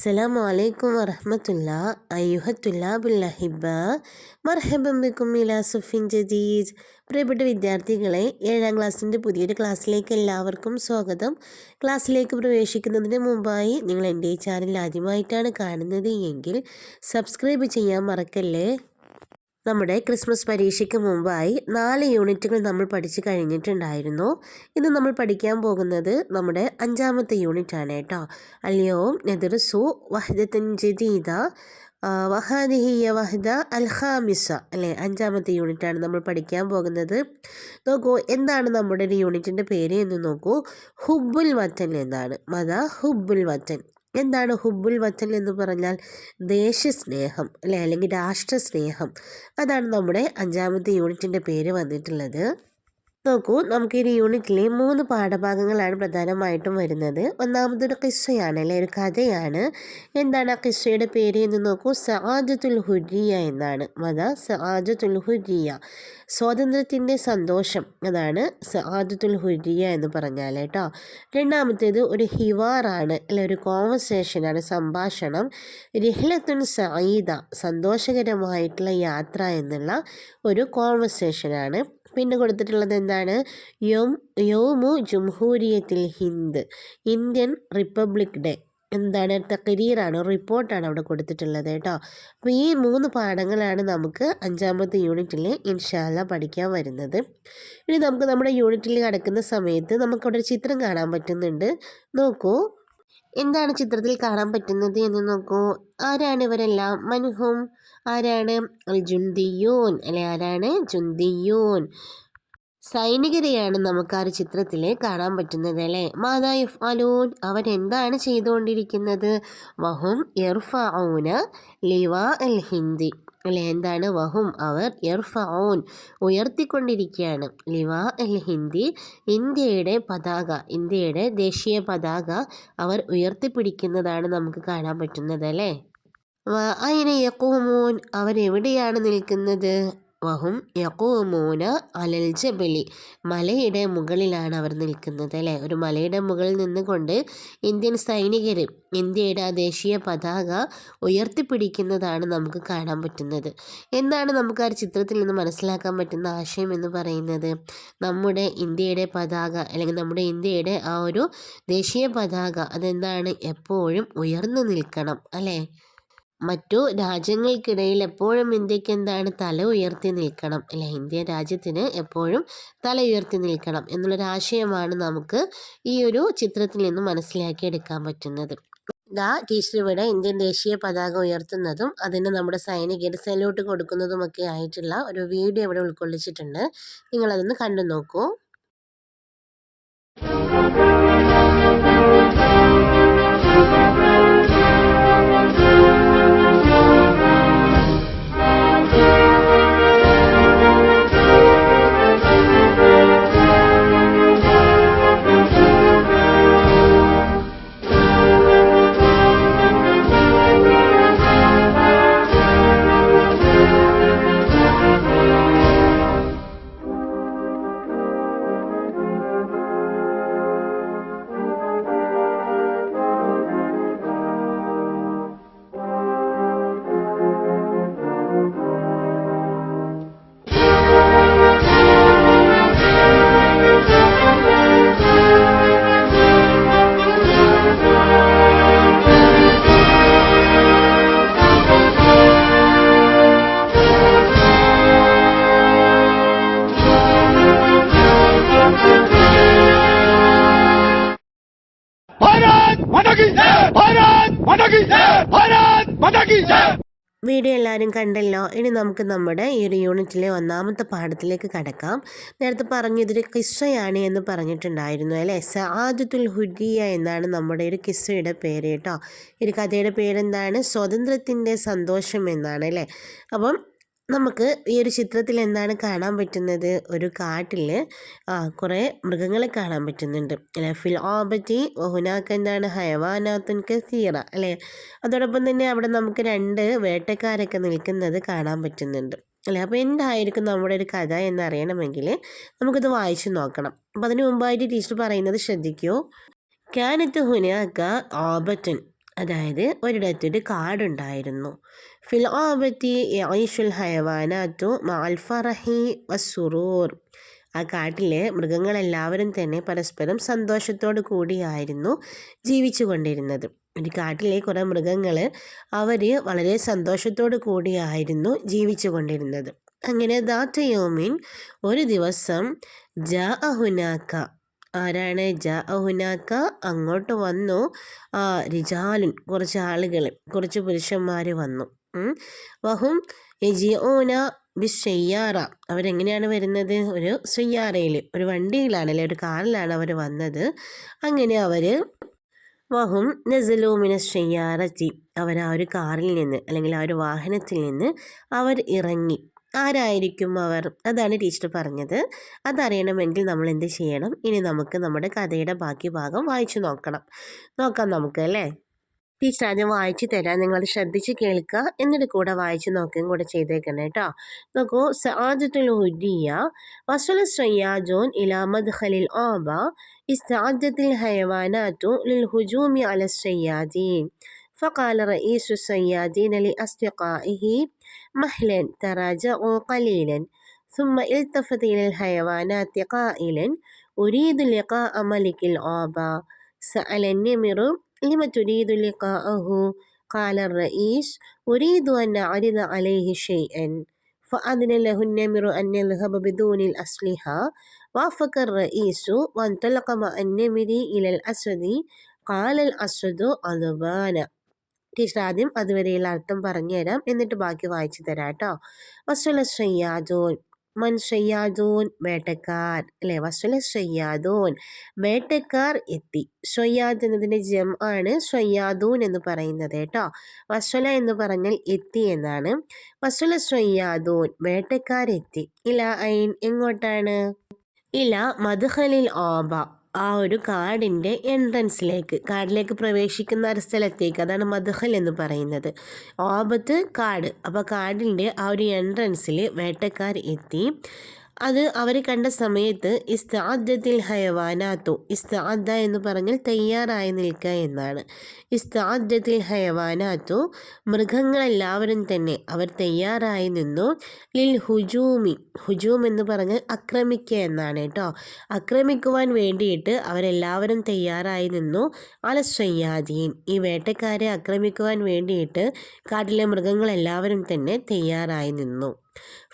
അസ്സലാം അലൈക്കും വറഹമത്തുല്ല അയ്യുഹത്തുല്ലാ ബില്ലഹിബ മർഹബം ബിക്കും ഇലാ സുഫിൻ ജദീദ്. പ്രിയപ്പെട്ട വിദ്യാർത്ഥികളെ ഏഴാം ക്ലാസ്സിന്റെ പുതിയൊരു ക്ലാസ്സിലേക്ക് എല്ലാവർക്കും സ്വാഗതം. ക്ലാസ്സിലേക്ക് പ്രവേശിക്കുന്നതിന് മുമ്പായി നിങ്ങൾ എന്റെ ഈ ചാനൽ ആദ്യമായിട്ടാണ് കാണുന്നത് എങ്കിൽ സബ്സ്ക്രൈബ് ചെയ്യാൻ മറക്കല്ലേ? നമ്മുടെ ക്രിസ്മസ് പരീക്ഷയ്ക്ക് മുമ്പായി നാല് യൂണിറ്റുകൾ നമ്മൾ പഠിച്ചു കഴിഞ്ഞിട്ടുണ്ടായിരുന്നു. ഇന്ന് നമ്മൾ പഠിക്കാൻ പോകുന്നത് നമ്മുടെ അഞ്ചാമത്തെ യൂണിറ്റ് ആണ് കേട്ടോ. അല്ലയോ നെതിർസു വഹിദത്തിൻ ജദീദ വഹാദിഹിയ വഹദ അൽഹാമിസ അല്ലേ? അഞ്ചാമത്തെ യൂണിറ്റാണ് നമ്മൾ പഠിക്കാൻ പോകുന്നത്. നോക്കൂ എന്താണ് നമ്മുടെ ഒരു യൂണിറ്റിന്റെ പേര് എന്ന് നോക്കൂ. ഹുബുൽ വത്തൻ എന്നാണ്. മത ഹുബുൽ വത്തൻ. എന്താണ് ഹുബുൽ വത്തൻ എന്ന് പറഞ്ഞാൽ ദേശസ്നേഹം അല്ലെ അല്ലെങ്കിൽ രാഷ്ട്രസ്നേഹം. അതാണ് നമ്മുടെ അഞ്ചാമത്തെ യൂണിറ്റിന്റെ പേര് വന്നിട്ടുള്ളത്. നോക്കൂ ഈ യൂണിറ്റിലെ മൂന്ന് പാഠഭാഗങ്ങളാണ് പ്രധാനമായിട്ടും വരുന്നത്. ഒന്നാമതൊരു കിസ്സയാണ് അല്ലെ ഒരു കഥയാണ്. എന്താണ് ആ കിസ്സയുടെ പേര് എന്ന് നോക്കൂ സആദത്തുൽ ഹുരിയ എന്നാണ്. അതാ സആദത്തുൽ ഹുരിയ സ്വാതന്ത്ര്യത്തിന്റെ സന്തോഷം അതാണ് സആദത്തുൽ ഹുരിയ എന്ന് പറഞ്ഞാൽ കേട്ടോ. രണ്ടാമത്തേത് ഒരു ഹിവാറാണ് അല്ലെ ഒരു കോൺവെർസേഷനാണ് സംഭാഷണം. രഹ്ലത്തുൻ സഈദ സന്തോഷകരമായിട്ടുള്ള യാത്ര എന്നുള്ള ഒരു കോൺവെർസേഷനാണ്. പിന്നെ കൊടുത്തിട്ടുള്ളത് എന്താണ്? യോം യോമു ജംഹൂരിയത്തിൽ ഹിന്ദ് ഇന്ത്യൻ റിപ്പബ്ലിക് ഡേ. എന്താണ്? തക്കരീറാണ് റിപ്പോർട്ടാണ് അവിടെ കൊടുത്തിട്ടുള്ളത് കേട്ടോ. അപ്പോൾ ഈ മൂന്ന് പാഠങ്ങളാണ് നമുക്ക് അഞ്ചാമത്തെ യൂണിറ്റിൽ ഇൻഷാല്ല പഠിക്കാൻ വരുന്നത്. ഇനി നമുക്ക് നമ്മുടെ യൂണിറ്റിൽ കിടക്കുന്ന സമയത്ത് നമുക്കവിടെ ചിത്രം കാണാൻ പറ്റുന്നുണ്ട്. നോക്കൂ. എന്താണ് ചിത്രത്തിൽ കാണാൻ പറ്റുന്നത് എന്ന് നോക്കൂ. ആരാണ് ഇവരെല്ലാം? മൻഹും ആരാണ്? ജുന്തിയൂൻ അല്ലെ? ആരാണ്? ജുന്തിയൂൻ സൈനികരെയാണ് നമുക്ക് ആ ഒരു ചിത്രത്തിൽ കാണാൻ പറ്റുന്നത് അല്ലേ? മാതാ മാതായുഫ് അലൂൻ അവരെന്താണ് ചെയ്തുകൊണ്ടിരിക്കുന്നത്? വഹും ഇർഫഊന ലിവ അൽ ഹിന്ദി. അല്ലെ? എന്താണ്? വഹും അവർ ഇർഫഊൻ ഉയർത്തിക്കൊണ്ടിരിക്കുകയാണ്. ലിവ അൽ ഹിന്ദി ഇന്ത്യയുടെ പതാക ഇന്ത്യയുടെ ദേശീയ പതാക അവർ ഉയർത്തിപ്പിടിക്കുന്നതാണ് നമുക്ക് കാണാൻ പറ്റുന്നത് അല്ലേ? അയിനെ യക്കൂമൂൻ അവരെവിടെയാണ് നിൽക്കുന്നത്? വഹും യക്കൂമൂന അലൽ ജബലി. മലയുടെ മുകളിലാണ് അവർ നിൽക്കുന്നത് അല്ലേ? ഒരു മലയുടെ മുകളിൽ നിന്നുകൊണ്ട് ഇന്ത്യൻ സൈനികർ ഇന്ത്യയുടെ ആ ദേശീയ പതാക ഉയർത്തിപ്പിടിക്കുന്നതാണ് നമുക്ക് കാണാൻ പറ്റുന്നത്. എന്താണ് നമുക്ക് ആ ചിത്രത്തിൽ നിന്ന് മനസ്സിലാക്കാൻ പറ്റുന്ന ആശയം എന്ന് പറയുന്നത്? നമ്മുടെ ഇന്ത്യയുടെ പതാക അല്ലെങ്കിൽ നമ്മുടെ ഇന്ത്യയുടെ ആ ഒരു ദേശീയ പതാക അതെന്താണ്? എപ്പോഴും ഉയർന്നു നിൽക്കണം അല്ലേ? മറ്റു രാജ്യങ്ങൾക്കിടയിൽ എപ്പോഴും ഇന്ത്യയ്ക്ക് എന്താണ് തല ഉയർത്തി നിൽക്കണം. അല്ലെ ഇന്ത്യ രാജ്യത്തിന് എപ്പോഴും തല ഉയർത്തി നിൽക്കണം എന്നുള്ളൊരാശയമാണ് നമുക്ക് ഈ ഒരു ചിത്രത്തിൽ നിന്ന് മനസ്സിലാക്കിയെടുക്കാൻ പറ്റുന്നത്. ദാ ടീച്ചർ ഇവിടെ ഇന്ത്യൻ ദേശീയ പതാക ഉയർത്തുന്നതും അതിന് നമ്മുടെ സൈനികർ സല്യൂട്ട് കൊടുക്കുന്നതുമൊക്കെ ആയിട്ടുള്ള ഒരു വീഡിയോ ഇവിടെ ഉൾക്കൊള്ളിച്ചിട്ടുണ്ട്. നിങ്ങളതൊന്ന് കണ്ടു നോക്കൂ വീഡിയോ എല്ലാവരും കണ്ടല്ലോ. ഇനി നമുക്ക് നമ്മുടെ ഈ ഒരു യൂണിറ്റിലെ ഒന്നാമത്തെ പാഠത്തിലേക്ക് കടക്കാം. നേരത്തെ പറഞ്ഞു ഇതൊരു കിസ്സയാണ് എന്ന് പറഞ്ഞിട്ടുണ്ടായിരുന്നു അല്ലേ? സആദത്തുൽ ഹുദിയ എന്നാണ് നമ്മുടെ ഒരു കിസ്സയുടെ പേര് കേട്ടോ. ഒരു കഥയുടെ പേരെന്താണ്? സ്വാതന്ത്ര്യത്തിന്റെ സന്തോഷം എന്നാണ് അല്ലേ? അപ്പം നമുക്ക് ഈ ഒരു ചിത്രത്തിൽ എന്താണ് കാണാൻ പറ്റുന്നത്? ഒരു കാട്ടിൽ കുറേ മൃഗങ്ങളെ കാണാൻ പറ്റുന്നുണ്ട്. അല്ലെ ഫിൽ ഓബറ്റി എന്താണ് ഹയവാനാത്തുൻ കസീറ അല്ലേ? അതോടൊപ്പം തന്നെ അവിടെ നമുക്ക് രണ്ട് വേട്ടക്കാരൊക്കെ നിൽക്കുന്നത് കാണാൻ പറ്റുന്നുണ്ട്. അല്ലേ അപ്പോൾ എന്തായിരിക്കും നമ്മുടെ ഒരു കഥ എന്നറിയണമെങ്കിൽ നമുക്കിത് വായിച്ചു നോക്കണം. അപ്പം അതിന് മുമ്പായിട്ട് ടീച്ചർ പറയുന്നത് ശ്രദ്ധിക്കൂ. ക്യാനത്ത് ഹുനാക്ക ഓബറ്റൻ അതായത് ഒരിടത്തൊരു കാടുണ്ടായിരുന്നു. ഫിൽ ഐഷുൽ ഹയവാനാത്തു മാൽഫറഹി വസുറൂർ ആ കാട്ടിലെ മൃഗങ്ങളെല്ലാവരും തന്നെ പരസ്പരം സന്തോഷത്തോടു കൂടിയായിരുന്നു ജീവിച്ചു കൊണ്ടിരുന്നത് ഒരു കാട്ടിലെ കുറേ മൃഗങ്ങൾ അവർ വളരെ സന്തോഷത്തോടു കൂടിയായിരുന്നു ജീവിച്ചു കൊണ്ടിരുന്നത് അങ്ങനെ ദാറ്റയോമിൻ ഒരു ദിവസം ജാ അഹുനാക്ക ആരാണ്? ജ അങ്ങോട്ട് വന്നു. റിജാലുൻ കുറച്ച് ആളുകൾ കുറച്ച് പുരുഷന്മാർ വന്നു. വഹും യജിയോന ബിഷയ്യാറ അവരെങ്ങനെയാണ് വരുന്നത്? ഒരു സയ്യാറയിൽ ഒരു വണ്ടിയിലാണ് അല്ലെ ഒരു കാറിലാണ് അവർ വന്നത്. അങ്ങനെ അവർ വഹും നസലൂമിന ഷയ്യാറത്തി അവർ ആ ഒരു കാറിൽ നിന്ന് അല്ലെങ്കിൽ ആ ഒരു വാഹനത്തിൽ നിന്ന് അവർ ഇറങ്ങി. ആരായിരിക്കും അവർ അതാണ് ടീച്ചർ പറഞ്ഞത് അതറിയണമെങ്കിൽ നമ്മൾ എന്ത് ചെയ്യണം ഇനി നമുക്ക് നമ്മുടെ കഥയുടെ ബാക്കി ഭാഗം വായിച്ചു നോക്കണം നോക്കാം നമുക്ക് അല്ലേ ടീച്ചർ ആദ്യം വായിച്ചു തരാം നിങ്ങൾ ശ്രദ്ധിച്ച് കേൾക്കുക എന്നിട്ട് കൂടെ വായിച്ച് നോക്കുകയും കൂടെ ചെയ്തേക്കണം കേട്ടോ നോക്കൂ സആദത്തുൽ ഹുദിയ വസുൽ സയ്യാജോൻ ഇലാ മദ്ഖലിൽ ആബ استعدت الحيوانات للهجوم على الصيادين فقال رئيس الصيادين لأصدقائه مهلا تراجعوا قليلا ثم التفت إلى الحيوانات قائلا أريد لقاء ملك الآبا سأل النمر لم تريد لقاءه؟ قال الرئيس أريد أن أعرض عليه شيئا. فأذن له النمر أن يذهب بدون الأسلحة. وافق الرئيس وانطلق مع النمر إلى الأسد. قال الأسد أذبان. ടീച്ചർ ആദ്യം അതുവരെയുള്ള അർത്ഥം പറഞ്ഞുതരാം. എന്നിട്ട് ബാക്കി വായിച്ചു തരാം കേട്ടോ വസുല ശ്രയ്യാദോൻ മൻ ഷയ്യാദൂൻ വേട്ടക്കാർ. അല്ലെ? വസുല ഷയ്യാദൂൻ വേട്ടക്കാർ എത്തി. ഷൊയ്യാദ് എന്നതിന്റെ ജം ആണ് ശ്രയ്യാദോൻ എന്ന് പറയുന്നത് കേട്ടോ വസ്വല എന്ന് പറഞ്ഞാൽ എത്തി എന്നാണ്. വസ്ത്രല ശ്രയ്യാദോൻ വേട്ടക്കാർ എത്തി. ഇല ഐൻ എങ്ങോട്ടാണ്? ഇല മധുഹലിൽ ഓബ ആ ഒരു കാടിന്റെ എൻട്രൻസിലേക്ക് കാടിലേക്ക് പ്രവേശിക്കുന്ന ഒരു സ്ഥലത്തേക്ക്. അതാണ് മധുഹൽ എന്ന് പറയുന്നത്. ഓബത്ത് കാട്. അപ്പോൾ കാടിന്റെ ആ ഒരു എൻട്രൻസിൽ വേട്ടക്കാർ എത്തി. അത് അവർ കണ്ട സമയത്ത് ഇസ്താദ്ദത്തിൽ ഹയവാനാത്തു ഇസ്താദ്ദ എന്ന് പറഞ്ഞാൽ തയ്യാറായി നിൽക്കുക എന്നാണ്. ഇസ്താദ്ദത്തിൽ ഹയവാനാത്തു മൃഗങ്ങളെല്ലാവരും തന്നെ അവർ തയ്യാറായി നിന്നു ലിൽ ഹുജൂമി ഹുജൂം എന്ന് പറഞ്ഞാൽ അക്രമിക്കുക എന്നാണ് കേട്ടോ. ആക്രമിക്കുവാൻ വേണ്ടിയിട്ട് അവരെല്ലാവരും തയ്യാറായി നിന്നു. അലസ്വയ്യാദീൻ ഈ വേട്ടക്കാരെ ആക്രമിക്കുവാൻ വേണ്ടിയിട്ട് കാട്ടിലെ മൃഗങ്ങളെല്ലാവരും തന്നെ തയ്യാറായി നിന്നു.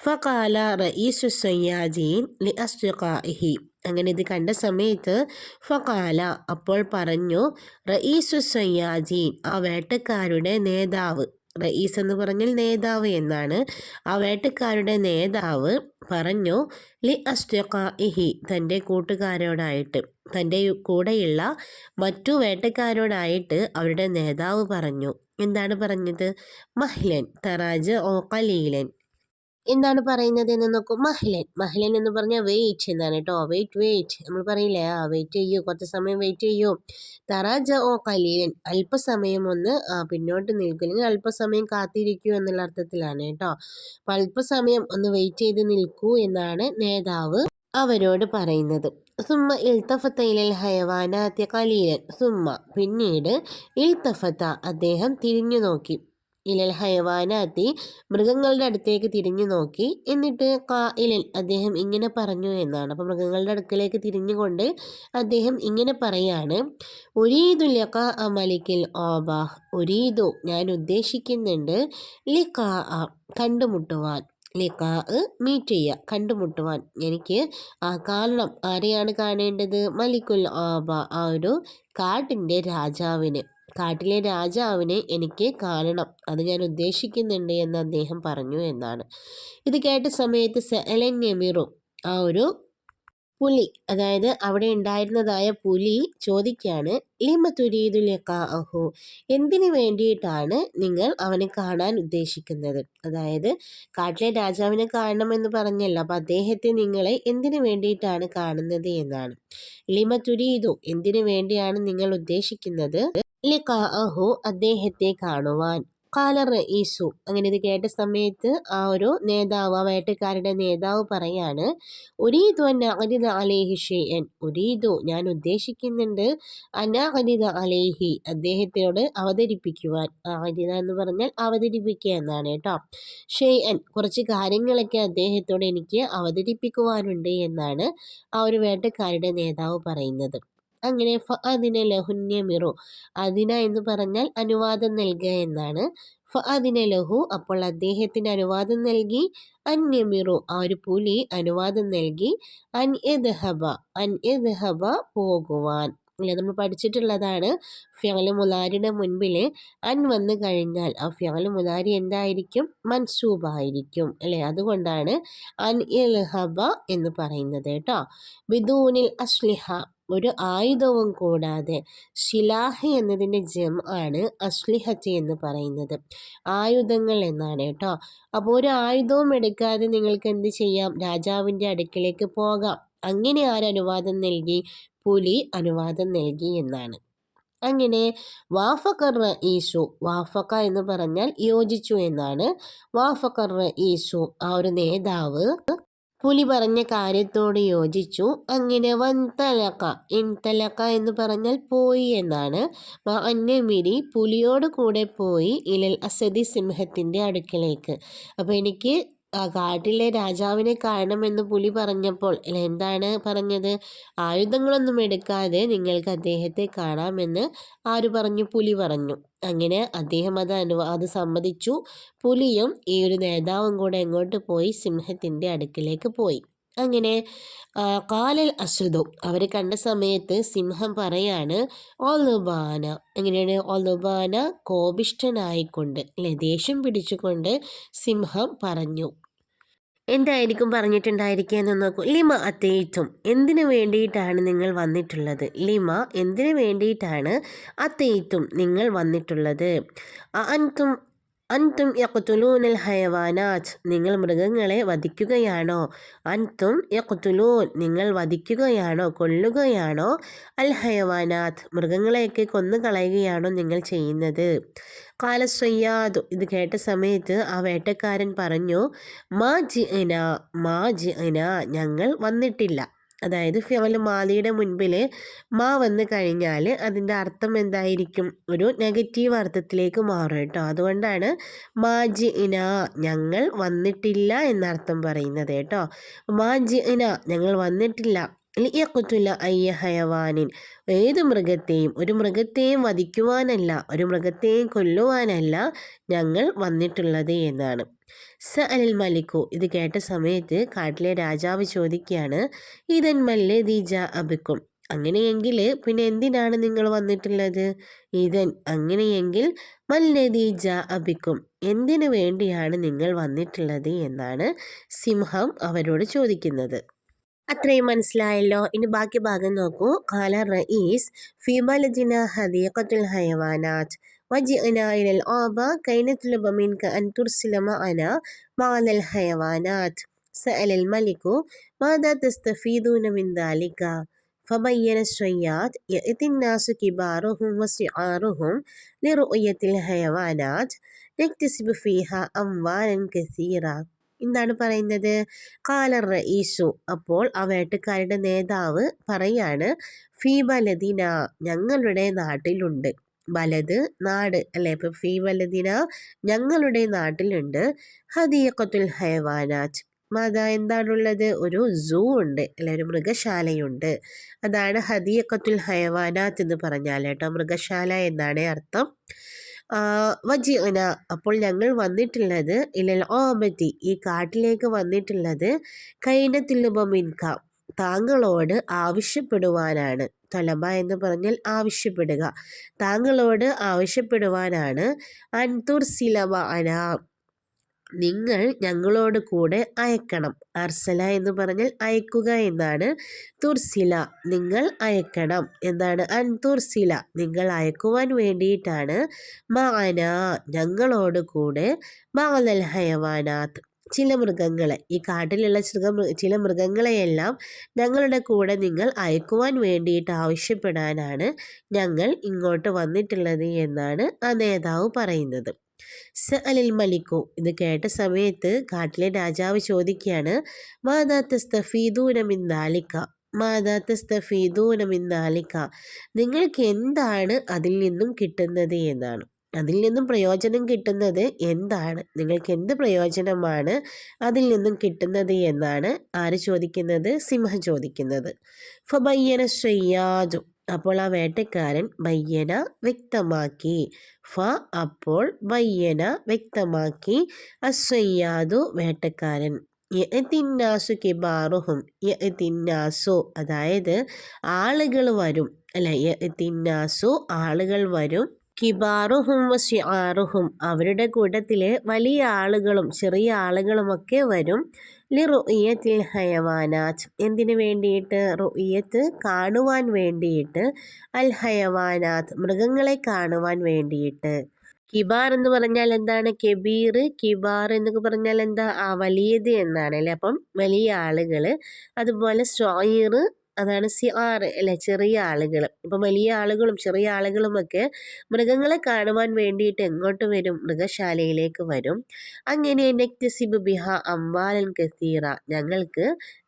ഫകാല റയീസു സയ്യാദീൻ ലി അസ്തുഖാഇഹി അങ്ങനെ ഇത് കണ്ട സമയത്ത് ഫകാല അപ്പോൾ പറഞ്ഞു റയീസു സയ്യാദീൻ ആ വേട്ടക്കാരുടെ നേതാവ്. റയീസ് എന്ന് പറഞ്ഞാൽ നേതാവ് എന്നാണ്. ആ വേട്ടക്കാരുടെ നേതാവ് പറഞ്ഞു ലി അസ്തുഖാഇഹി തന്റെ കൂട്ടുകാരോടായിട്ട് തന്റെ കൂടെയുള്ള മറ്റു വേട്ടക്കാരോടായിട്ട് അവരുടെ നേതാവ് പറഞ്ഞു. എന്താണ് പറഞ്ഞത്? മഹ്ലൻ തറാജ് ഓ കലീലൻ എന്താണ് പറയുന്നത് എന്ന് നോക്കൂ. മഹലൻ. മഹലൻ എന്ന് പറഞ്ഞാൽ വെയിറ്റ് എന്നാണ് കേട്ടോ വെയിറ്റ് വെയിറ്റ് നമ്മൾ പറയില്ലേ? ആ വെയിറ്റ് ചെയ്യൂ. കുറച്ച് സമയം വെയിറ്റ് ചെയ്യൂ. തറാജ ഓ കലീലൻ. അല്പസമയം ഒന്ന് പിന്നോട്ട് നിൽക്കില്ലെങ്കിൽ അല്പസമയം കാത്തിരിക്കൂ എന്നുള്ള അർത്ഥത്തിലാണ് കേട്ടോ അപ്പം അല്പസമയം ഒന്ന് വെയിറ്റ് ചെയ്ത് നിൽക്കൂ എന്നാണ് നേതാവ് അവരോട് പറയുന്നത്. സുമ്മ ഇൽത്തഫത്ത ഇലൽ ഹയവാനാത്യ കലീലൻ. സുമ്മ. പിന്നീട് ഇൽത്തഫത്ത അദ്ദേഹം തിരിഞ്ഞു നോക്കി. ഇലൽ ഹയവാനാത്തി മൃഗങ്ങളുടെ അടുത്തേക്ക് തിരിഞ്ഞു നോക്കി. എന്നിട്ട് കാ ഇലൽ അദ്ദേഹം ഇങ്ങനെ പറഞ്ഞു എന്നാണ്. അപ്പോൾ മൃഗങ്ങളുടെ അടുക്കലേക്ക് തിരിഞ്ഞുകൊണ്ട് അദ്ദേഹം ഇങ്ങനെ പറയാണ്. ഒരീതു ഒരീതുലക അമലിക്കിൽ ഓബാ ഒരീതു ഞാൻ ഉദ്ദേശിക്കുന്നുണ്ട് ലിക്കാ കണ്ടുമുട്ടുവാൻ. ലിക്കാ മീറ്റ് ചെയ്യുക കണ്ടുമുട്ടുവാൻ. എനിക്ക് ആ കാരണം ആരെയാണ് കാണേണ്ടത്? മലിക്കുൽ ആബ ആ ഒരു കാട്ടിന്റെ രാജാവിന്. കാട്ടിലെ രാജാവിനെ എനിക്ക് കാണണം അത് ഞാൻ ഉദ്ദേശിക്കുന്നുണ്ട് എന്ന് അദ്ദേഹം പറഞ്ഞു എന്നാണ്. ഇത് കേട്ട സമയത്ത് സെലൻ എമിറും ആ ഒരു പുലി അതായത് അവിടെ ഉണ്ടായിരുന്നതായ പുലി ചോദിക്കുകയാണ് ലിമ തുരീതുലക്കാഹു എന്തിനു വേണ്ടിയിട്ടാണ് നിങ്ങൾ അവനെ കാണാൻ ഉദ്ദേശിക്കുന്നത്? അതായത് കാട്ടിലെ രാജാവിനെ കാണണമെന്ന് പറഞ്ഞല്ല അപ്പം അദ്ദേഹത്തെ നിങ്ങളെ എന്തിനു വേണ്ടിയിട്ടാണ് കാണുന്നത് എന്നാണ്. ലിമ തുരീതു എന്തിനു വേണ്ടിയാണ് നിങ്ങൾ ഉദ്ദേശിക്കുന്നത്? അഹു അദ്ദേഹത്തെ കാണുവാൻ. കാല റഈസു അങ്ങനെ ഇത് കേട്ട സമയത്ത് ആ ഒരു നേതാവ് ആ വേട്ടക്കാരുടെ നേതാവ് പറയാണ് ഉരീദു അനഅദിദ അലേഹി ഷെയ്യൻ ഒരീതു ഞാൻ ഉദ്ദേശിക്കുന്നുണ്ട് അനഅദിദ അലേഹി. അദ്ദേഹത്തിനോട് അവതരിപ്പിക്കുവാൻ. അദിദ എന്ന് പറഞ്ഞാൽ അവതരിപ്പിക്കുക എന്നാണ് കേട്ടോ. ഷെയ്യൻ കുറച്ച് കാര്യങ്ങളൊക്കെ അദ്ദേഹത്തോട് എനിക്ക് അവതരിപ്പിക്കുവാനുണ്ട് എന്നാണ് ആ ഒരു വേട്ടക്കാരുടെ നേതാവ് പറയുന്നത്. അങ്ങനെ ഫ അതിനെ ലഹുന്യമിറു. അതിന എന്ന് പറഞ്ഞാൽ അനുവാദം നൽകുക എന്നാണ്. ഫ അതിനെ ലഹു അപ്പോൾ അദ്ദേഹത്തിന് അനുവാദം നൽകി. അന്യമിറു ആ ഒരു പുലി അനുവാദം നൽകി. അൻ എദ്ഹബ അൻ എദ്ഹബ പോകുവാൻ. അല്ലെ നമ്മൾ പഠിച്ചിട്ടുള്ളതാണ് ഫ്യാൽ മുലാരിയുടെ മുൻപിൽ അൻ വന്നു കഴിഞ്ഞാൽ ആ ഫ്യാൽ മുലാരി എന്തായിരിക്കും? മൻസൂബായിരിക്കും അല്ലേ? അതുകൊണ്ടാണ് അൻ ഇൽഹബ എന്ന് പറയുന്നത് കേട്ടോ. ബിദൂനിൽ അസ്ലിഹ ഒരു ആയുധവും കൂടാതെ ശിലാഹ എന്നതിന്റെ ജം ആണ് അസ്ലിഹത്ത് എന്ന് പറയുന്നത്. ആയുധങ്ങൾ എന്നാണ് കേട്ടോ. അപ്പോൾ ഒരു ആയുധവും എടുക്കാതെ നിങ്ങൾക്ക് എന്ത് ചെയ്യാം? രാജാവിന്റെ അടുക്കിലേക്ക് പോകാം. അങ്ങനെ ആരനുവാദം നൽകി? പുലി അനുവാദം നൽകി എന്നാണ്. അങ്ങനെ വാഫക്കർ ഈശു വാഫക്ക എന്ന് പറഞ്ഞാൽ യോജിച്ചു എന്നാണ് വാഫക്കർ ഈശു ആ ഒരു നേതാവ് പുലി പറഞ്ഞ കാര്യത്തോട് യോജിച്ചു. അങ്ങനെ വൻതലക്ക ഇൻതലക്ക എന്ന് പറഞ്ഞാൽ പോയി എന്നാണ്. അന്നമിരി പുലിയോട് കൂടെ പോയി ഇലൽ അസദി സിംഹത്തിന്റെ അടുക്കലേക്ക്. അപ്പോൾ എനിക്ക് ആ കാട്ടിലെ രാജാവിനെ കാണണമെന്ന് പുലി പറഞ്ഞപ്പോൾ എന്താണ് പറഞ്ഞത്? ആയുധങ്ങളൊന്നും എടുക്കാതെ നിങ്ങൾക്ക് അദ്ദേഹത്തെ കാണാമെന്ന് ആര് പറഞ്ഞു? പുലി പറഞ്ഞു. അങ്ങനെ അദ്ദേഹം അത് അനു അത് സമ്മതിച്ചു. പുലിയും ഈ ഒരു നേതാവും കൂടെ എങ്ങോട്ട് പോയി സിംഹത്തിന്റെ അടുക്കിലേക്ക് പോയി. അങ്ങനെ കാലൽ അസുദു അവർ കണ്ട സമയത്ത് സിംഹം പറയാണ് ഓലുബാന എങ്ങനെയാണ് ഓലുബാന കോപിഷ്ഠനായിക്കൊണ്ട് അല്ലെ ദേഷ്യം പിടിച്ചുകൊണ്ട് സിംഹം പറഞ്ഞു. എന്തായിരിക്കും പറഞ്ഞിട്ടുണ്ടായിരിക്കുക എന്ന് നോക്കൂ. ലിമ അത്തേറ്റും എന്തിനു വേണ്ടിയിട്ടാണ് നിങ്ങൾ വന്നിട്ടുള്ളത്? ലിമ എന്തിനു വേണ്ടിയിട്ടാണ് അത്തേറ്റും നിങ്ങൾ വന്നിട്ടുള്ളത്? അൻതും അൻതും യഖ്തുലൂനൽ ഹയവാനാജ് നിങ്ങൾ മൃഗങ്ങളെ വധിക്കുകയാണോ? അൻതും യക്കുത്തുലൂൻ നിങ്ങൾ വധിക്കുകയാണോ? കൊല്ലുകയാണോ? അൽ ഹയവാനാത്ത് മൃഗങ്ങളെയൊക്കെ കൊന്നു കളയുകയാണോ നിങ്ങൾ ചെയ്യുന്നത്? കാലസ്വയ്യാദ് ഇത് കേട്ട സമയത്ത് ആ വേട്ടക്കാരൻ പറഞ്ഞു മാ ജി മാ ജിഅന ഞങ്ങൾ വന്നിട്ടില്ല. അതായത് ഫിയൽ മാലിയുടെ മുൻപിൽ മാ വന്നു കഴിഞ്ഞാൽ അതിന്റെ അർത്ഥം എന്തായിരിക്കും? ഒരു നെഗറ്റീവ് അർത്ഥത്തിലേക്ക് മാറും കേട്ടോ. അതുകൊണ്ടാണ് മാജി ഇന ഞങ്ങൾ വന്നിട്ടില്ല എന്നർത്ഥം പറയുന്നത് കേട്ടോ. മാജി ഇന ഞങ്ങൾ വന്നിട്ടില്ല. ലിയക്കുത്തുല്ല അയ്യ ഹയവാനിൻ ഏത് മൃഗത്തെയും ഒരു മൃഗത്തെയും വധിക്കുവാനല്ല ഒരു മൃഗത്തെയും കൊല്ലുവാനല്ല ഞങ്ങൾ വന്നിട്ടുള്ളത് എന്നാണ്. സ അനിൽ മലിക്കു ഇത് കേട്ട സമയത്ത് കാട്ടിലെ രാജാവ് ചോദിക്കുകയാണ് ഇതൻ മല്ലേ ദീജ അബിക്കും. അങ്ങനെയെങ്കിൽ പിന്നെ എന്തിനാണ് നിങ്ങൾ വന്നിട്ടുള്ളത്? ഇതൻ അങ്ങനെയെങ്കിൽ മല്ലദീജ അബിക്കും. എന്തിനു വേണ്ടിയാണ് നിങ്ങൾ വന്നിട്ടുള്ളത്? എന്നാണ് സിംഹം അവരോട് ചോദിക്കുന്നത്. അത്രയും മനസ്സിലായല്ലോ. ഇനി ബാക്കി ഭാഗം നോക്കൂ. കാല റയീസ് ഫിബലജിന ഹദീഖത്തുൽ ഹയവാനാത്ത്. وجئنا إلى الغابة كي نطلب منك أن ترسل معنا بعض الحيوانات سأل الملك ماذا تستفيدون من ذلك فبين الصياد يأتي الناس كبارهم وصغارهم لرؤية الحيوانات نكتسب فيها أموالا كثيرة എന്താണ് പറയുന്നത് കാലർ റഈസു അപ്പോൾ ആ വേട്ടക്കാരുടെ നേതാവ് പറയാണ് ഫീ ബലദിന ഞങ്ങളുടെ നാട്ടിലുണ്ട് ബലത് നാട് അല്ലേ? ഇപ്പം ഫീ വലതിന ഞങ്ങളുടെ നാട്ടിലുണ്ട്. ഹദീഖത്തുൽ ഹയവാനാറ്റ് മാതാ എന്താണുള്ളത്? ഒരു സൂ ഉണ്ട് അല്ലെ? ഒരു മൃഗശാലയുണ്ട്. അതാണ് ഹദിയക്കത്തുൽ ഹയവാനാത്ത് എന്ന് പറഞ്ഞാൽ കേട്ടോ. മൃഗശാല എന്നാണ് അർത്ഥം. വജിഅന അപ്പോൾ ഞങ്ങൾ വന്നിട്ടുള്ളത് ഇലൽ ഓമത്തി ഈ കാട്ടിലേക്ക് വന്നിട്ടുള്ളത് കൈനത്തിലുബമിൻക താങ്കളോട് ആവശ്യപ്പെടുവാനാണ്. തൊലബ എന്ന് പറഞ്ഞാൽ ആവശ്യപ്പെടുക. താങ്കളോട് ആവശ്യപ്പെടുവാനാണ് അൻതുർ സിലവ അന. നിങ്ങൾ ഞങ്ങളോട് കൂടെ അയക്കണം. അർസല എന്ന് പറഞ്ഞാൽ അയക്കുക എന്നാണ് തുർസില നിങ്ങൾ അയക്കണം എന്താണ് അൻ തുർസില നിങ്ങൾ അയക്കുവാൻ വേണ്ടിയിട്ടാണ് മാന ഞങ്ങളോട് കൂടെ മാലൽ ഹയവാനാത്ത്. ചില മൃഗങ്ങളെ. ഈ കാട്ടിലുള്ള ചില മൃഗങ്ങളെയെല്ലാം ഞങ്ങളുടെ കൂടെ നിങ്ങൾ അയക്കുവാൻ വേണ്ടിയിട്ട് ആവശ്യപ്പെടാനാണ് ഞങ്ങൾ ഇങ്ങോട്ട് വന്നിട്ടുള്ളത് എന്നാണ് ആ നേതാവ് പറയുന്നത്. സ അലിൽ മലിക്കു ഇത് കേട്ട സമയത്ത് കാട്ടിലെ രാജാവ് ചോദിക്കുകയാണ് മാതാ തസ്തഫീദൂനമിന്ദാലിക്ക മാതാ തസ്തഫീദൂനമിന്ദാലിക്ക നിങ്ങൾക്ക് എന്താണ് അതിൽ നിന്നും കിട്ടുന്നത്? എന്നാണ്. അതിൽ നിന്നും പ്രയോജനം കിട്ടുന്നത് എന്താണ്? നിങ്ങൾക്ക് എന്ത് പ്രയോജനമാണ് അതിൽ നിന്നും കിട്ടുന്നത് എന്നാണ് ആര് ചോദിക്കുന്നത്? സിംഹം ചോദിക്കുന്നത്. ഫബയ്യന ശ്രയ്യാജു അപ്പോൾ ആ വേട്ടക്കാരൻ ബയ്യന വ്യക്തമാക്കി. ഫ അപ്പോൾ ബയ്യന വ്യക്തമാക്കി. അസ്വയ്യാദു വേട്ടക്കാരൻ. യതിന്നാസു കിബാറുഹും. യതിന്നാസു അതായത് ആളുകൾ വരും. അല്ലെ? യതിന്നാസു ആളുകൾ വരും. കിബാറുഹും വസിആറുഹും അവരുടെ കൂട്ടത്തിൽ വലിയ ആളുകളും ചെറിയ ആളുകളുമൊക്കെ വരും. ലി ഹയവാനാത്ത് എന്തിനു വേണ്ടിയിട്ട്? റുഇയത്ത് കാണുവാൻ വേണ്ടിയിട്ട്. അൽ ഹയവാനാത്ത് മൃഗങ്ങളെ കാണുവാൻ വേണ്ടിയിട്ട്. കിബാർ എന്ന് പറഞ്ഞാൽ എന്താണ്? കെബീർ. കിബാർ എന്നൊക്കെ പറഞ്ഞാൽ എന്താ? ആ വലിയത് എന്നാണ് അല്ലേ? അപ്പം വലിയ ആളുകൾ അതുപോലെ സ്വായിർ അതാണ് സി ആറ് അല്ലെ ചെറിയ ആളുകൾ. ഇപ്പം വലിയ ആളുകളും ചെറിയ ആളുകളുമൊക്കെ മൃഗങ്ങളെ കാണുവാൻ വേണ്ടിയിട്ട് എങ്ങോട്ട് വരും? മൃഗശാലയിലേക്ക് വരും. അങ്ങനെ നെക്തസിബ് ബിഹ അംവാലൻ കസീറ ഞങ്ങൾക്ക്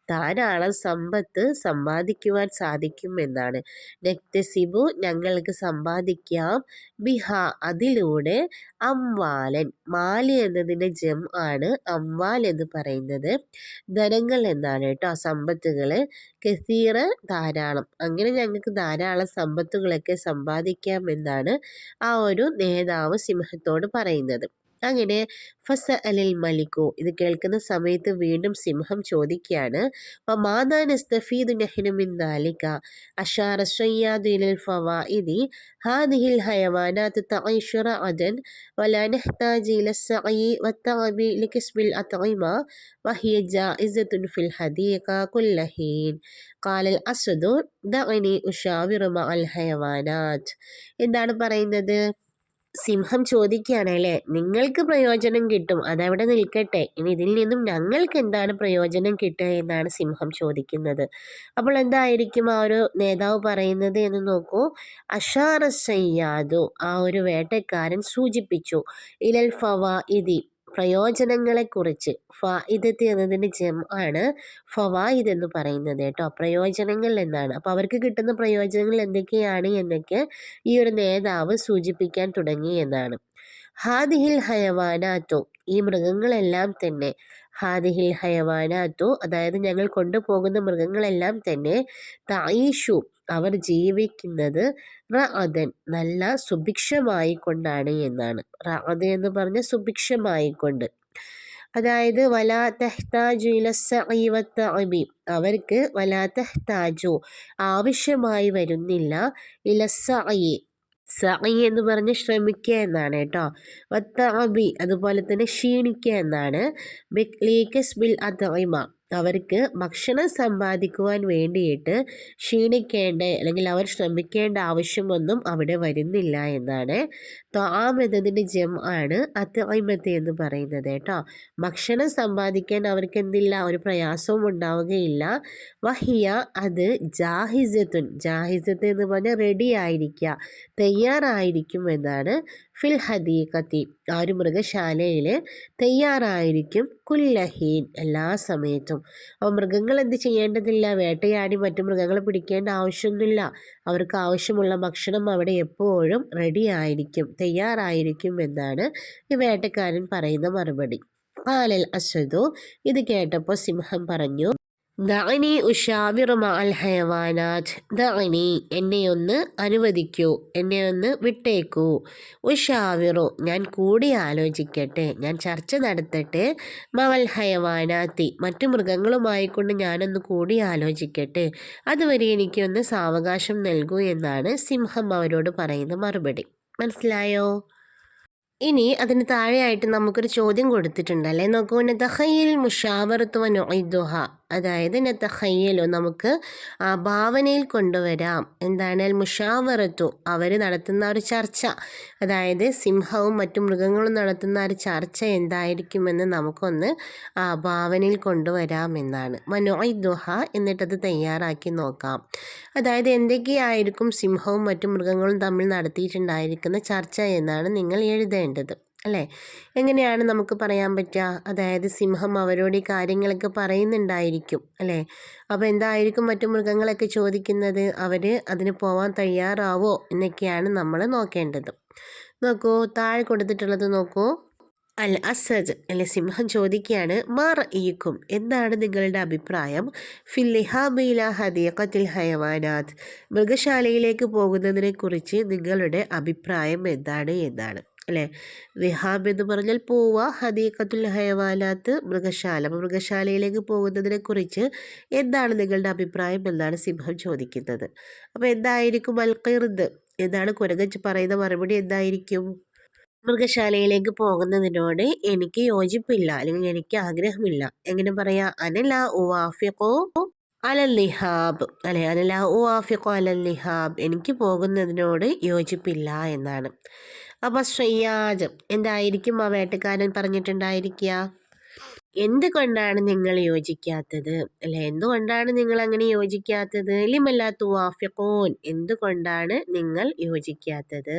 ധാരാളം സമ്പത്ത് സമ്പാദിക്കുവാൻ സാധിക്കും എന്നാണ്. നെക്തസിബു ഞങ്ങൾക്ക് സമ്പാദിക്കാം. ബിഹ അതിലൂടെ അംവാലൻ മാലി എന്നതിന്റെ ജം ആണ് അംവാൽ എന്ന് പറയുന്നത്. ധനങ്ങൾ എന്നാണ് കേട്ടോ സമ്പത്തുകൾ. കസീറ ധാരാളം. അങ്ങനെ ഞങ്ങൾക്ക് ധാരാളം സമ്പത്തുകളൊക്കെ സമ്പാദിക്കാം എന്നാണ് ആ ഒരു നേതാവ് സിംഹത്തോട് പറയുന്നത്. അങ്ങനെ ഫസ അലിൽ മലിക്കു. ഇത് കേൾക്കുന്ന സമയത്ത് വീണ്ടും സിംഹം ചോദിക്കുകയാണ് അപ്പം മാതാൻ എസ്തഫീദ് നഹിനുമിൻ ദാലിക അഷാർ സയ്യാദുൽ ഫവാ ഇതി ഹാദിഹിൽ ഹയവാനാത്ത് തൈഷുറ അദൻ വലാനഹ്താജില സഈ വത്തഅബി ലികിസ്മിൽ അത്ഇമ വഹിയ ജായിസത്തുൻ ഫിൽ ഹദീഖ കുല്ലഹീൻ കാലൽ അസദു ദഅനി ഉഷാവിറു മഅൽ ഹയവാനാത്ത്. എന്താണ് പറയുന്നത്? സിംഹം ചോദിക്കുകയാണ് അല്ലേ നിങ്ങൾക്ക് പ്രയോജനം കിട്ടും അതവിടെ നിൽക്കട്ടെ. ഇനി ഇതിൽ നിന്നും ഞങ്ങൾക്ക് എന്താണ് പ്രയോജനം കിട്ടുക എന്നാണ് സിംഹം ചോദിക്കുന്നത്. അപ്പോൾ എന്തായിരിക്കും ആ ഒരു നേതാവ് പറയുന്നത് എന്ന് നോക്കൂ. അഷാറ സയ്യാദു ആ ഒരു വേട്ടക്കാരൻ സൂചിപ്പിച്ചു. ഇലൽ ഫവാ ഇതി പ്രയോജനങ്ങളെക്കുറിച്ച്. ഫായിദത്ത് എന്നതിന്റെ ജം ആണ് ഫവായിദ് എന്ന് പറയുന്നത് കേട്ടോ. പ്രയോജനങ്ങൾ എന്നാണ്. അപ്പോൾ അവർക്ക് കിട്ടുന്ന പ്രയോജനങ്ങൾ എന്തൊക്കെയാണ് എന്നൊക്കെ ഈ ഒരു നേതാവ് സൂചിപ്പിക്കാൻ തുടങ്ങി എന്നാണ്. ഹാദിഹിൽ ഹയവാനാത്തോ. ഈ മൃഗങ്ങളെല്ലാം തന്നെ ഹാദിഹിൽ ഹയവാനാത്തോ. അതായത് ഞങ്ങൾ കൊണ്ടുപോകുന്ന മൃഗങ്ങളെല്ലാം തന്നെ തായിഷു അവർ ജീവിക്കുന്നത് റഅദൻ നല്ല സുഭിക്ഷമായി കൊണ്ടാണ് എന്നാണ്. റഅദ എന്ന് പറഞ്ഞ സുഭിക്ഷമായിക്കൊണ്ട്. അതായത് വലാ തെഹ്താജു ഇലസഇവത്തഅബി അവർക്ക് വലാ തെഹ്താജു ആവശ്യമായി വരുന്നില്ല. ഇലസഅയി സഅി എന്ന് പറഞ്ഞ് ശ്രമിക്കുക എന്നാണ് കേട്ടോ. വത്തഅബി അതുപോലെ തന്നെ ക്ഷീണിക്കുക എന്നാണ്. ബിക്ലീക്കസ് ബിൽ അതഇമ അവർക്ക് ഭക്ഷണം സമ്പാദിക്കുവാൻ വേണ്ടിയിട്ട് ക്ഷീണിക്കേണ്ട അല്ലെങ്കിൽ അവർ ശ്രമിക്കേണ്ട ആവശ്യമൊന്നും അവിടെ വരുന്നില്ല എന്നാണ്. ത്വാം എന്നതിന്റെ ജം ആണ് അത്തൈമത്ത് എന്ന് പറയുന്നത് കേട്ടോ. ഭക്ഷണം സമ്പാദിക്കാൻ അവർക്ക് എന്തില്ല? ഒരു പ്രയാസവും ഉണ്ടാവുകയില്ല. വഹിയ അത് ജാഹിസത്തുൻ ജാഹിസത്ത് എന്ന് പറഞ്ഞാൽ റെഡി ആയിരിക്കുക തയ്യാറായിരിക്കും എന്നാണ് ഫിൽ ഹദീഖത്തി. ആ ഒരു മൃഗശാലയിൽ തയ്യാറായിരിക്കും കുല്ലഹീൻ എല്ലാ സമയത്തും. അപ്പോൾ മൃഗങ്ങൾ എന്ത് ചെയ്യേണ്ടതില്ല? വേട്ടയാടി മറ്റു മൃഗങ്ങളെ പിടിക്കേണ്ട ആവശ്യമൊന്നുമില്ല. അവർക്ക് ആവശ്യമുള്ള ഭക്ഷണം അവിടെ എപ്പോഴും റെഡി ആയിരിക്കും തയ്യാറായിരിക്കും എന്നാണ് ഈ വേട്ടക്കാരൻ പറയുന്ന മറുപടി. കാലൽ അസദു ഇത് കേട്ടപ്പോൾ സിംഹം പറഞ്ഞു ദഅനി ഉഷാവിറുമ അൽ ഹയവാനാത്ത് ദഅനി എന്നെ ഒന്ന് അനുവദിക്കൂ എന്നെ ഒന്ന് വിട്ടേക്കൂ. ഉഷാവിറു ഞാൻ കൂടി ആലോചിക്കട്ടെ ഞാൻ ചർച്ച നടത്തട്ടെ. മവൽ ഹയവാനാത്തി മറ്റു മൃഗങ്ങളുമായിക്കൊണ്ട് ഞാനൊന്ന് കൂടി ആലോചിക്കട്ടെ. അതുവരെ എനിക്കൊന്ന് സാവകാശം നൽകൂ എന്നാണ് സിംഹം അവരോട് പറയുന്ന മറുപടി. മനസ്സിലായോ? ഇനി അതിന് താഴെയായിട്ട് നമുക്കൊരു ചോദ്യം കൊടുത്തിട്ടുണ്ട്. അല്ലേ? നോക്കൂ. ദഹയിൽ മുഷാവറത്തുവ നൊയ്ദുഹ അതായത് നത്തഹയ്യലു നമുക്ക് ആ ഭാവനയിൽ കൊണ്ടുവരാം. എന്താണ്? മുഷാവറത്തു. അവർ നടത്തുന്ന ഒരു ചർച്ച. അതായത് സിംഹവും മറ്റു മൃഗങ്ങളും നടത്തുന്ന ഒരു ചർച്ച എന്തായിരിക്കുമെന്ന് നമുക്കൊന്ന് ആ ഭാവനയിൽ കൊണ്ടുവരാം എന്നാണ്. മനോയ് ദുഹ എന്നിട്ടത് തയ്യാറാക്കി നോക്കാം. അതായത് എന്തൊക്കെയായിരിക്കും സിംഹവും മറ്റു മൃഗങ്ങളും തമ്മിൽ നടത്തിയിട്ടുണ്ടായിരിക്കുന്ന ചർച്ച എന്നാണ് നിങ്ങൾ എഴുതേണ്ടത്. അല്ലേ? എങ്ങനെയാണ് നമുക്ക് പറയാൻ പറ്റുക അതായത് സിംഹം അവരോട് ഈ കാര്യങ്ങളൊക്കെ പറയുന്നുണ്ടായിരിക്കും അല്ലേ? അപ്പോൾ എന്തായിരിക്കും മറ്റു മൃഗങ്ങളൊക്കെ ചോദിക്കുന്നത്? അവർ അതിന് പോവാൻ തയ്യാറാവോ? എന്നൊക്കെയാണ് നമ്മൾ നോക്കേണ്ടത്. നോക്കൂ താഴെ കൊടുത്തിട്ടുള്ളത് നോക്കൂ. അൽ അസജ് അല്ലെ സിംഹം ചോദിക്കുകയാണ് മാർ ഈക്കും എന്താണ് നിങ്ങളുടെ അഭിപ്രായം? ഫില്ലിഹാബില ഹദീഖത്തിൽ ഹയവാനാഥ് മൃഗശാലയിലേക്ക് പോകുന്നതിനെക്കുറിച്ച് നിങ്ങളുടെ അഭിപ്രായം എന്താണ്? എന്നാണ്. അല്ലേ? വിഹാബ് എന്ന് പറഞ്ഞാൽ പോവ ഹദീഖത്തുൽ ഹയവാനാത്ത് മൃഗശാല. അപ്പോൾ മൃഗശാലയിലേക്ക് പോകുന്നതിനെ കുറിച്ച് എന്താണ് നിങ്ങളുടെ അഭിപ്രായം? എന്നാണ് സിംഹം ചോദിക്കുന്നത്? അപ്പോൾ എന്തായിരിക്കും അൽക്കിർദ് എന്താണ് കുരങ്ങച്ച് പറയുന്ന മറുപടി എന്തായിരിക്കും? മൃഗശാലയിലേക്ക് പോകുന്നതിനോട് എനിക്ക് യോജിപ്പില്ല അല്ലെങ്കിൽ എനിക്ക് ആഗ്രഹമില്ല. എങ്ങനെ പറയാ? അനല ഉവാഫിഖോ നിഹാബ് അല്ലെ? അനല ഉവാഫിഖോ നിഹാബ് എനിക്ക് പോകുന്നതിനോട് യോജിപ്പില്ല എന്നാണ്. അപ്പൊ ശ്രയ്യാജ് എന്തായിരിക്കും ആ വേട്ടക്കാരൻ പറഞ്ഞിട്ടുണ്ടായിരിക്കുക? എന്തുകൊണ്ടാണ് നിങ്ങൾ യോജിക്കാത്തത്? അല്ലെ? എന്തുകൊണ്ടാണ് നിങ്ങൾ അങ്ങനെ യോജിക്കാത്തത്? ലിമല്ലാത്തു വാഫിഖൂൻ. എന്തുകൊണ്ടാണ് നിങ്ങൾ യോജിക്കാത്തത്?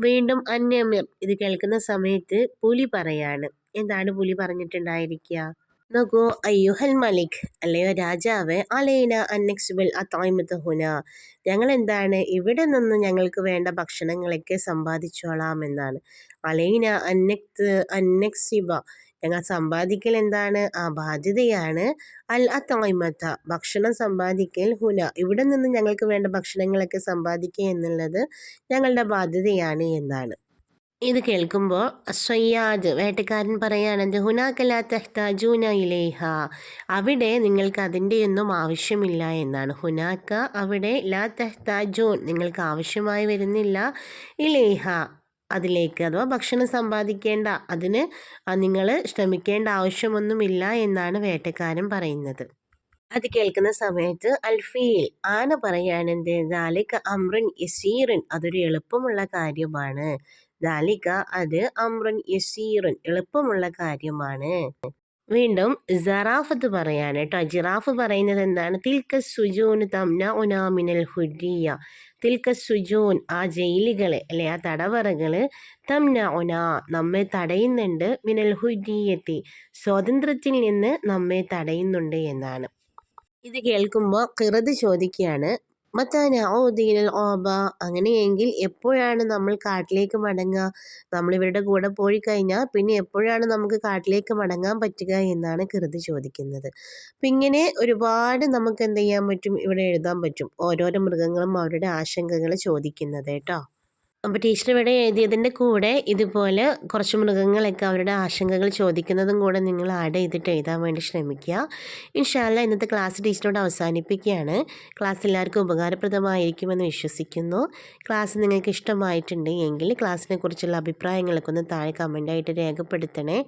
വീണ്ടും അന്യമർ ഇത് കേൾക്കുന്ന സമയത്ത് പുലി പറയാണ്. എന്താണ് പുലി പറഞ്ഞിട്ടുണ്ടായിരിക്കുക? നോക്കൂ അയ്യുഹൽ മലിക് അല്ലയോ രാജാവ് അലൈന അന്നക്സുബൽ അത്തായ്മത്ത് ഹുന. ഞങ്ങൾ എന്താണ് ഇവിടെ നിന്ന് ഞങ്ങൾക്ക് വേണ്ട ഭക്ഷണങ്ങളൊക്കെ സമ്പാദിച്ചോളാം എന്നാണ്. അലൈന അന്നക്ത് അന്നക്സിബ ഞങ്ങൾ സമ്പാദിക്കൽ എന്താണ്? ആ ബാധ്യതയാണ്. അൽ അത്തായ്മത്ത ഭക്ഷണം സമ്പാദിക്കൽ ഹുന. ഇവിടെ നിന്ന് ഞങ്ങൾക്ക് വേണ്ട ഭക്ഷണങ്ങളൊക്കെ സമ്പാദിക്കുക എന്നുള്ളത് ഞങ്ങളുടെ ബാധ്യതയാണ് എന്നാണ്. ഇത് കേൾക്കുമ്പോൾ സയ്യാദ് വേട്ടക്കാരൻ പറയുകയാണെങ്കിൽ ഹുനാക്കല തെഹ്താജൂന ഇലേഹ. അവിടെ നിങ്ങൾക്ക് അതിന്റെയൊന്നും ആവശ്യമില്ല എന്നാണ്. ഹുനാക്ക അവിടെ ലാ തെഹ്താജൂൻ നിങ്ങൾക്ക് ആവശ്യമായി വരുന്നില്ല ഇലേഹ. അതിലേക്ക് അഥവാ ഭക്ഷണം സമ്പാദിക്കേണ്ട അതിന് നിങ്ങൾ ശ്രമിക്കേണ്ട ആവശ്യമൊന്നുമില്ല എന്നാണ് വേട്ടക്കാരൻ പറയുന്നത്. അത് കേൾക്കുന്ന സമയത്ത് അൽഫീൽ ആന പറയുകയാണെന്ത് ദാലിക അമ്രൻ യസീറിൻ. അതൊരു എളുപ്പമുള്ള കാര്യമാണ്. ദാലിക അത് അമ്രൻ യസീറൻ എളുപ്പമുള്ള കാര്യമാണ്. വീണ്ടും ജറാഫത്ത് പറയാണ് കേട്ടോ. ജിറാഫ് പറയുന്നത് എന്താണ്? തിൽക്ക സുജൂൻ തംന ഉനാമിനൽ ഹുരിയ. തിൽക്ക സുജൂൻ ആ ജയിലുകൾ അല്ലെ ആ തടവറകൾ തംന ഒന നമ്മെ തടയുന്നുണ്ട് മിനൽ ഹുരിയത്തി. സ്വാതന്ത്ര്യത്തിൽ നിന്ന് നമ്മെ തടയുന്നുണ്ട് എന്നാണ്. ഇത് കേൾക്കുമ്പോൾ കിറത് ചോദിക്കുകയാണ്. മത്താന ഓദീനൽ ഓബ അങ്ങനെയെങ്കിൽ എപ്പോഴാണ് നമ്മൾ കാട്ടിലേക്ക് മടങ്ങുക? നമ്മളിവരുടെ കൂടെ പോയി കഴിഞ്ഞാൽ പിന്നെ എപ്പോഴാണ് നമുക്ക് കാട്ടിലേക്ക് മടങ്ങാൻ പറ്റുക എന്നാണ് കൃതി ചോദിക്കുന്നത്. അപ്പം ഇങ്ങനെ ഒരുപാട് നമുക്ക് എന്ത് ചെയ്യാൻ പറ്റും? ഇവിടെ എഴുതാൻ പറ്റും. ഓരോരോ മൃഗങ്ങളും അവരുടെ ആശങ്കകൾ ചോദിക്കുന്നത് കേട്ടോ. അപ്പോൾ ടീച്ചർ ഇവിടെ എഴുതിയതിന്റെ കൂടെ ഇതുപോലെ കുറച്ച് മൃഗങ്ങളൊക്കെ അവരുടെ ആശങ്കകൾ ചോദിക്കുന്നതും കൂടെ നിങ്ങൾ ആഡ് ചെയ്തിട്ട് എഴുതാൻ വേണ്ടി ശ്രമിക്കുക. ഇൻഷാല്ല ഇന്നത്തെ ക്ലാസ് ടീച്ചറോട് അവസാനിപ്പിക്കുകയാണ്. ക്ലാസ് എല്ലാവർക്കും ഉപകാരപ്രദമായിരിക്കുമെന്ന് വിശ്വസിക്കുന്നു. ക്ലാസ് നിങ്ങൾക്ക് ഇഷ്ടമായിട്ടുണ്ട് എങ്കിൽ ക്ലാസ്സിനെ കുറിച്ചുള്ള അഭിപ്രായങ്ങളൊക്കെ ഒന്ന് താഴെ കമന്റായിട്ട് രേഖപ്പെടുത്തണേ.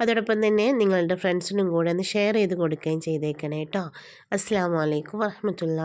അതോടൊപ്പം തന്നെ നിങ്ങളുടെ ഫ്രണ്ട്സിനും കൂടെ ഒന്ന് ഷെയർ ചെയ്ത് കൊടുക്കുകയും ചെയ്തേക്കണേ കേട്ടോ അസ്സാം വലൈക്കും വാഹമത്തുള്ള